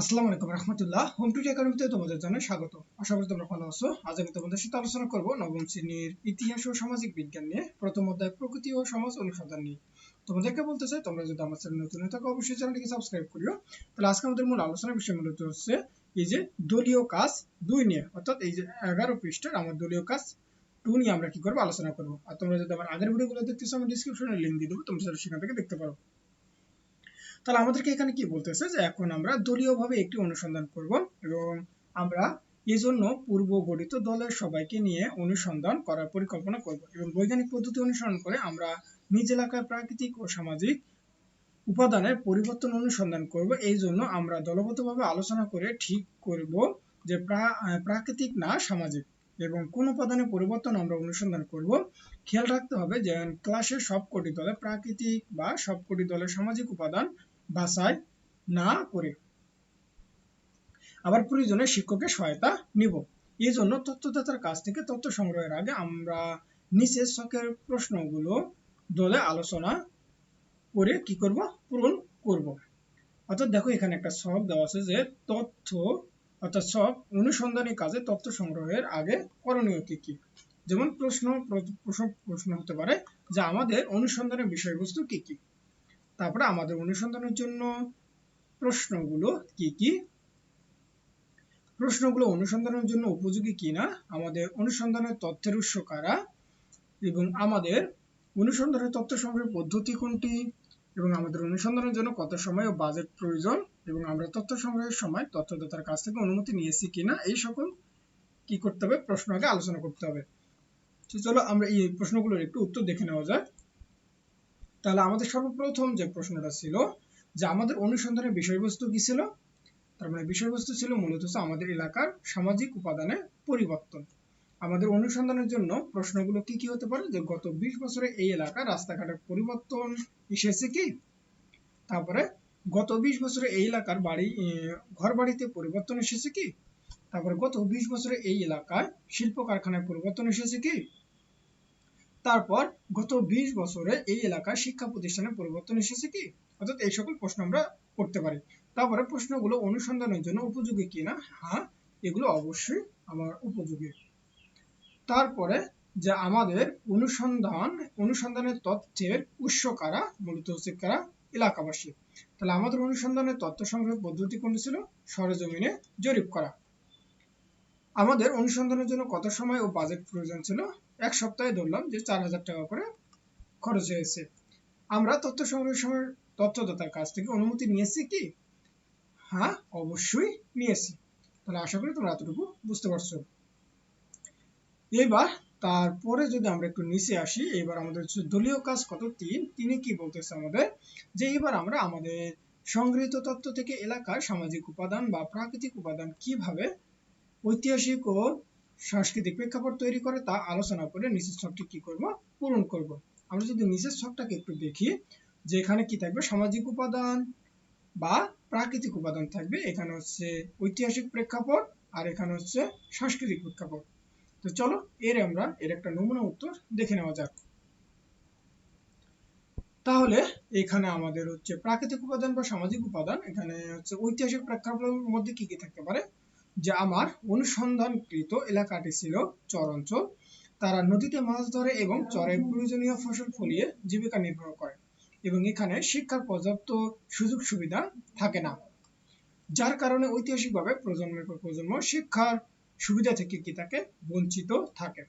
আসসালামু আলাইকুম রহমতুল্লাহ। হোম টুটি একাডেমিতে তোমাদের জন্য স্বাগত। আশা করি তোমরা ভালো আছো। আজ আমি তোমাদের সাথে আলোচনা করব নবম শ্রেণির ইতিহাস ও সামাজিক বিজ্ঞান নিয়ে, প্রথম অধ্যায় প্রকৃতি ও সমাজ অনুসন্ধান নিয়ে। তোমাদেরকে বলতে চাই, তোমরা যদি আমার চ্যানেল নতুন হয়ে থাকো, অবশ্যই চ্যানেলটিকে সাবস্ক্রাইব করিও। তাহলে আজকে আমাদের মূল আলোচনার বিষয় মূলত হচ্ছে এই যে দলীয় কাজ দুই নিয়ে, অর্থাৎ এই যে এগারো পৃষ্ঠার আমার দলীয় কাজ টু নিয়ে আমরা কি করব, আলোচনা করব। আর তোমরা যদি আমার আগের ভিডিওগুলো দেখতেছো, আমি ডিসক্রিপশনে লিঙ্ক দিয়ে দেবো, তোমরা সেখান থেকে দেখতে পারো। তাহলে আমাদেরকে এখানে কি বলতেছে? যে এখন আমরা দলীয়ভাবে একটি অনুসন্ধান করব এবং আমরা এজন্য পূর্ব গঠিত দলের সবাইকে নিয়ে অনুসন্ধান করার পরিকল্পনা করব এবং বৈজ্ঞানিক পদ্ধতি অনুসরণ করে আমরা নিজ এলাকায় প্রাকৃতিক ও সামাজিক উপাদানের পরিবর্তন অনুসন্ধান করব। এই জন্য আমরা দলগতভাবে আলোচনা করে ঠিক করব যে প্রাকৃতিক না সামাজিক এবং কোন উপাদানের পরিবর্তন আমরা অনুসন্ধান করব। খেয়াল রাখতে হবে যে ক্লাসের সবকটি দলে প্রাকৃতিক বা সবকটি দলের সামাজিক উপাদান বাছাই না করে। আবার প্রয়োজনে শিক্ষকের সহায়তা নিব। এই জন্য তথ্যদাতার কাছ থেকে তথ্য সংগ্রহের আগে আমরা নিচের শখের প্রশ্নগুলো দলে আলোচনা করে কি করব, পূরণ করব। অর্থাৎ দেখো এখানে একটা শখ দেওয়া আছে যে তথ্য, অর্থাৎ সব অনুসন্ধানী কাজে তথ্য সংগ্রহের আগে করণীয় কি কি? যেমন প্রশ্ন প্রশ্ন হতে পারে যে আমাদের অনুসন্ধানের বিষয়বস্তু কি কি? তারপরে আমাদের অনুসন্ধানের জন্য প্রশ্নগুলো কি কি? প্রশ্নগুলো অনুসন্ধানের জন্য উপযোগী কিনা? আমাদের অনুসন্ধানের তথ্যের উৎস কারা? এবং আমাদের অনুসন্ধানের তথ্য সংগ্রহের পদ্ধতি কোনটি? এবং আমাদের অনুসন্ধানের জন্য কত সময় ও বাজেট প্রয়োজন? এবং আমরা তথ্য সংগ্রহের সময় তথ্যদাতার কাছ থেকে অনুমতি নিয়েছি কিনা? এই সকল কি করতে হবে? প্রশ্ন আগে আলোচনা করতে হবে। চলো আমরা এই প্রশ্নগুলোর একটু উত্তর দেখে নেওয়া যাক। তাহলে আমাদের সর্বপ্রথম যে প্রশ্নটা ছিল যে আমাদের অনুসন্ধানের বিষয়বস্তু কি ছিল? তার মানে বিষয়বস্তু ছিল মূলত আমাদের এলাকার সামাজিক উপাদানের পরিবর্তন। আমাদের অনুসন্ধানের জন্য প্রশ্নগুলো কি কি হতে পারে? যে গত ২০ বছরে এই এলাকার রাস্তাঘাটের পরিবর্তন এসেছে কি? তারপরে গত ২০ বছরে এই এলাকার বাড়ি ঘর বাড়িতে পরিবর্তন এসেছে কি? তারপরে গত ২০ বছরে এই এলাকায় শিল্প কারখানায় পরিবর্তন এসেছে কি? তারপর গত ২০ বছরে এই এলাকায় শিক্ষা প্রতিষ্ঠানে পরিবর্তন এসেছে কি? অর্থাৎ এই সকল প্রশ্ন আমরা করতে পারি। তারপরে প্রশ্নগুলো অনুসন্ধানের জন্য উপযোগী কিনা? হ্যাঁ এগুলো অবশ্যই আমার উপযোগী। তারপরে যে আমাদের অনুসন্ধান, অনুসন্ধানের তথ্যের উৎস কারা? মূলত হচ্ছে কারা? এলাকাবাসী। তাহলে আমাদের অনুসন্ধানের তথ্য সংগ্রহ পদ্ধতি কোনটি ছিল? সরজমিনে জরিপ করা। আমাদের অনুসন্ধানের জন্য কত সময় ও বাজেট প্রয়োজন ছিল? এক সপ্তাহে ধরলাম যে চার হাজার টাকা করে খরচ হয়েছে। আমরা তথ্য সংগ্রহের তথ্যদাতার কাছ থেকে অনুমতি নিয়েছি কি? হ্যাঁ অবশ্যই নিয়েছি। তাহলে আশা করি তোমরা এতটুকু বুঝতে পারছ। এবার তারপরে যদি আমরা একটু নিচে আসি, এবার আমাদের দলীয় কাজ কত? তিন। তিনি কি বলতেছে আমাদের? যে এবার আমরা আমাদের সংগৃহীত তথ্য থেকে এলাকার সামাজিক উপাদান বা প্রাকৃতিক উপাদান কীভাবে ঐতিহাসিক ও সাংস্কৃতিক প্রেক্ষাপট তৈরি করে, তা আলোচনা করে নিচের ছকটি কি করব? পূরণ করব। আমরা যদি নিচের ছকটাকে একটু দেখি, যে এখানে কি থাকবে? সামাজিক উপাদান বা প্রাকৃতিক উপাদান থাকবে। এখানে হচ্ছে ঐতিহাসিক প্রেক্ষাপট আর এখানে হচ্ছে সাংস্কৃতিক প্রেক্ষাপট। তো চলো, এর আমরা, এর একটা নমুনা উত্তর দেখে নেওয়া যাক। তাহলে, এখানে আমাদের হচ্ছে প্রাকৃতিক উপাদান বা সামাজিক উপাদান। এখানে হচ্ছে ঐতিহাসিক প্রেক্ষাপটের মধ্যে কি কি থাকতে পারে? যে আমার অনুসন্ধানকৃত এলাকাটি ছিল চর অঞ্চল তারা নদীতে মাছ ধরে এবং চরে প্রয়োজনীয় ফসল ফলিয়ে জীবিকা নির্বাহ করে এবং এখানে শিক্ষার পর্যাপ্ত সুযোগ সুবিধা থাকে না। যার কারণে ঐতিহাসিকভাবে প্রজন্মের পর প্রজন্ম শিক্ষার সুবিধা থেকে কি থাকে বঞ্চিত থাকে।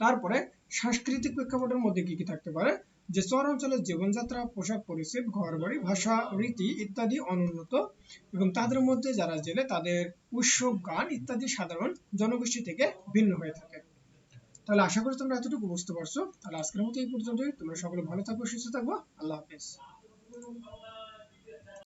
তারপরে সাংস্কৃতিক প্রেক্ষাপটের মধ্যে কি কি থাকতে পারে যে শহরাঞ্চলের জীবনযাত্রা, পোশাক পরিচ্ছদ ঘর বাড়ি ভাষা, রীতি ইত্যাদি অনুন্নত এবং তাদের মধ্যে যারা জেলে তাদের উৎসব, গান ইত্যাদি সাধারণ জনগোষ্ঠী থেকে ভিন্ন হয়ে থাকে। তাহলে আশা করি তোমরা এতটুকু বুঝতে পারছ। তাহলে আজকের মতো এই পর্যন্তই। তোমরা সকলে ভালো থাকব সুস্থ থাকব আল্লাহ হাফেজ।